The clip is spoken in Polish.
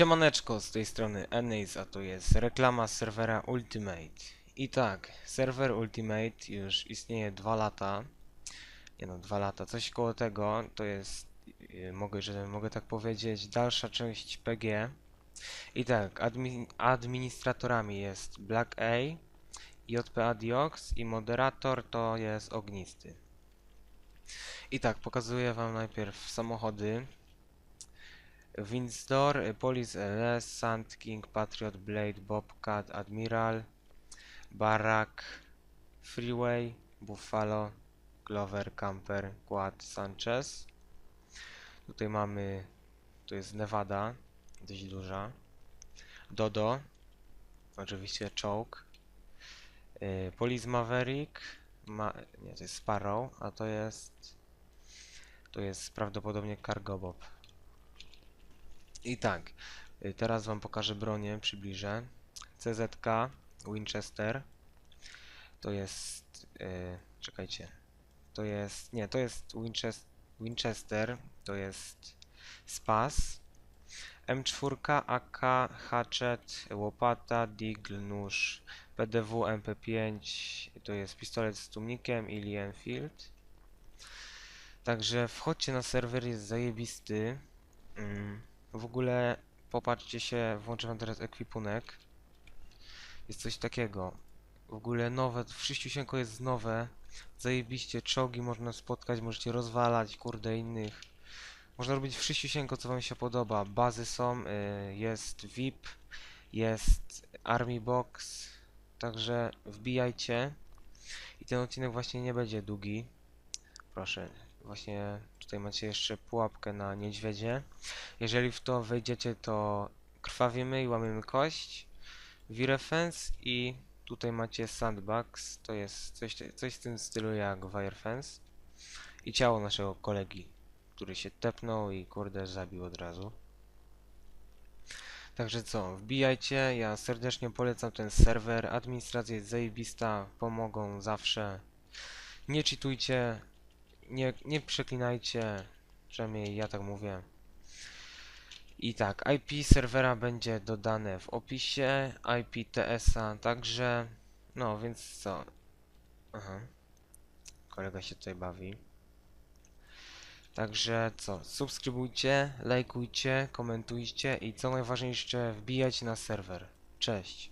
Siemaneczko, z tej strony Eneis, a to jest reklama serwera Ultimate. I tak, serwer Ultimate już istnieje 2 lata. Nie no, 2 lata, coś koło tego. To jest, yy, mogę, że mogę tak powiedzieć, dalsza część PG. I tak, admi administratorami jest Black A, JPA Diox i moderator to jest Ognisty. I tak, pokazuję wam najpierw samochody. Windsor, Police LS, Sand King, Patriot, Blade, Bobcat, Admiral, Barak, Freeway, Buffalo, Clover, Camper, Quad, Sanchez. Tutaj mamy, to jest Nevada, dość duża. Dodo, oczywiście Choke. Y, Police Maverick, ma, nie, to jest Sparrow, a to jest, to jest prawdopodobnie Cargo Bob. I tak, y, teraz wam pokażę bronię, przybliżę. CZK Winchester. To jest. y, czekajcie. To jest. Nie, to jest Winches Winchester. To jest Spas. M4, AK, Hatchet, Łopata, Digl, Nóż, PDW, MP5. To jest pistolet z tłumnikiem i Lee Enfield. Także wchodźcie na serwer, jest zajebisty. Mm. W ogóle popatrzcie się, włączę wam teraz ekwipunek. Jest coś takiego. W ogóle nowe, w Szyściusieńko jest nowe. Zajebiście, czołgi można spotkać, możecie rozwalać, kurde, innych. Można robić w Szyściusieńko, co wam się podoba. Bazy są, y, jest VIP, jest Army Box. Także wbijajcie. I ten odcinek właśnie nie będzie długi. Proszę, właśnie tutaj macie jeszcze pułapkę na niedźwiedzie. Jeżeli w to wejdziecie, to krwawimy i łamiemy kość. Wirefence i tutaj macie sandbox. To jest coś, coś w tym stylu jak Wirefence. I ciało naszego kolegi, który się tepnął i kurde zabił od razu. Także co, wbijajcie, ja serdecznie polecam ten serwer, administracja jest zajebista, pomogą zawsze. Nie cheatujcie, nie, nie przeklinajcie, przynajmniej ja tak mówię. I tak, IP serwera będzie dodane w opisie, IP TS-a także, no więc co? Aha, kolega się tutaj bawi. Także co, subskrybujcie, lajkujcie, komentujcie i co najważniejsze, wbijajcie na serwer. Cześć!